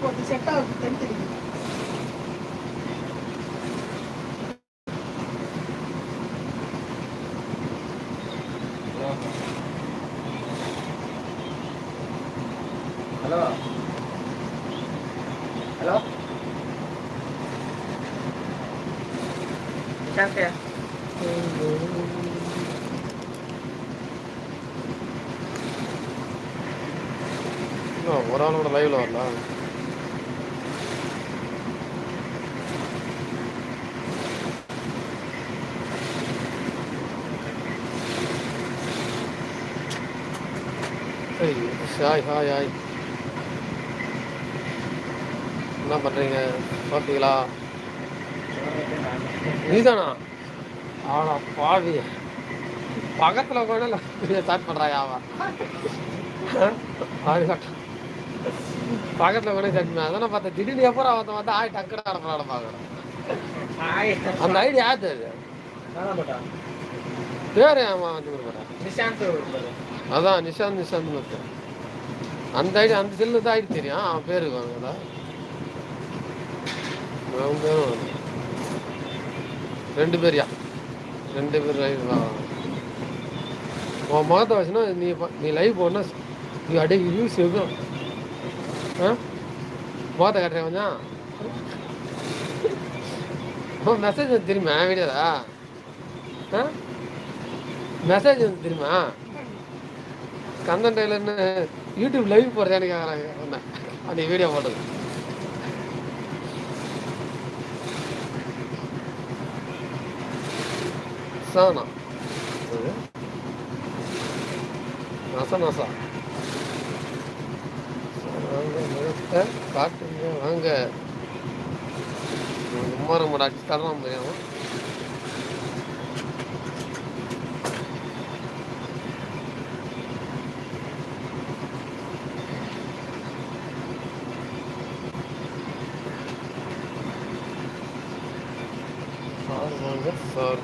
போட்டு செட் ஆகுது தனித்தனி ஹலோ ஹலோ நிஷாந்த் ஒரு ஆளோட லைவ்ல வரலாம் ஹாய் ஹாய் ஹாய். என்ன பண்றீங்க? சாப்பிட்டீங்களா? நீதானா? ஆனா பாவி. பக்கத்துல கூட ஸ்டார்ட் பண்றாயா அவன் பக்கத்துல கூட ஸ்டார்ட் பண்ண. அதான் பார்த்தேன். திடீர்னு எப்போ அவன் வந்து ஆய் டக்குனு அனுப்புறான்னு பார்க்குறேன். அந்த ஐடி யாரு போட்டா? பேர் அவன் வந்து கொடுக்குறேன் அதான் நிஷாந்த் நிஷாந்த் இருக்கு அந்த ஐடி அந்த செல்லு தான் ஐடி தெரியும். அவன் பேர் வாங்கடா அவன் பேரும் ரெண்டு பேரியா? ரெண்டு பேர் லைவ் உன் முகத்தை வச்சுன்னா நீ நீ லைவ் போனா நீ அடைய வியூஸ் இருக்கும் ஆ? முகத்தை கட்டுறேன் கொஞ்சம்? உன் மெசேஜ் வந்து தெரியுமா வீடியோதா ஆ? மெசேஜ் வந்து தெரியுமா? கந்தன் டெய்லர்னு யூடியூப் லைவ் போடுறேன்னு கேட்குறாங்க உன்னை அந்த வீடியோ போட்டது. சானா. அது நச நசா. சரி, வாங்க. காட்டுங்க வாங்க சும்மா அடிச்சு தரலாம் முடியாம Yes, sir.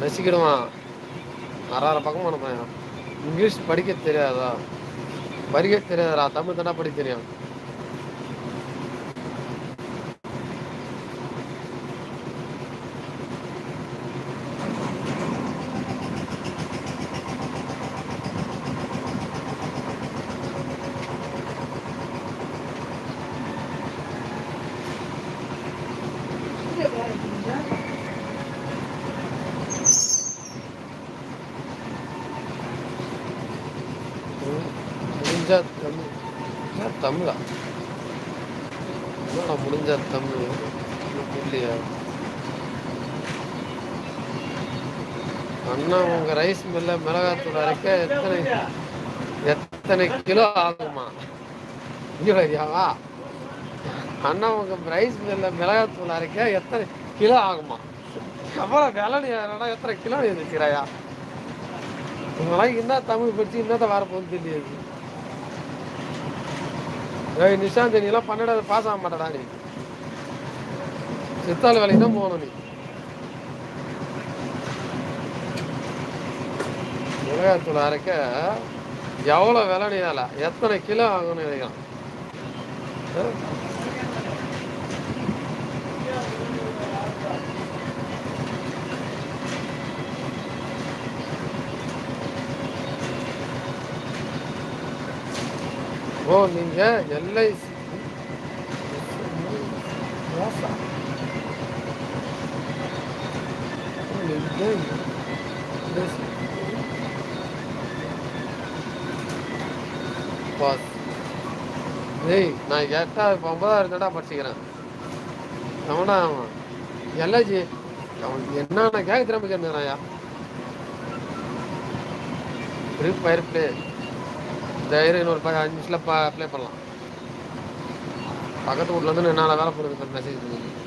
நசிக்கிடுவான் அறாறு பக்கம் அனுப்புறேன் இங்கிலீஷ் படிக்க தெரியாதா? படிக்க தெரியாதா தமிழ் தானே படிக்க தெரியும். முடிஞ்சா தமிழ். தமிழா? என்னடா முடிஞ்சா தமிழ்? இன்னும் அண்ணா உங்க ரைஸ் மில்ல மிளகாத்தூள் அரைக்க எத்தனை எத்தனை கிலோ ஆகுமா? ஐயோவா அண்ணா உங்க ரைஸ் மில்ல மிளகாத்தூள் அரைக்க எத்தனை கிலோ ஆகுமா? எவ்வளோ விலை நீ எத்தனை கிலோ இருக்கிறாயா உங்களாம் என்ன தமிழ் படிச்சு என்னத்த வரப்போகுது தெரியாது. ஏய் நிஷாந்த் நீ எல்லாம் பன்னெண்டாவது பாஸ் ஆக மாட்டடா நீ. சித்தாள் வேலைக்கு தான் போகணும் நீ. மிளகாத்தூள் அரைக்க எவ்வளோ விலை நீ எத்தனை கிலோ ஆகும்னு நினைக்கிறான்? ஓ நீங்கள் எல்ஐசி. பாஸ். டேய் நான் எட்டா இப்போ ஒன்பதாயிரம் இருந்தாடா படிச்சுக்கிறேன். அவனா அவன் எல்லாச்சி அவன் என்னென்ன கேட்க திரும்ப கேட்கிறாயா ஃப்ரீ ஃபயர் பிளே தைரியம் இன்னொரு ப- அஞ்சு நிமிஷத்தில் ப்ளே பண்ணலாம். பக்கத்து வீட்டில் வந்து என்னால் வேலை போடுறது மெசேஜ் இருக்குது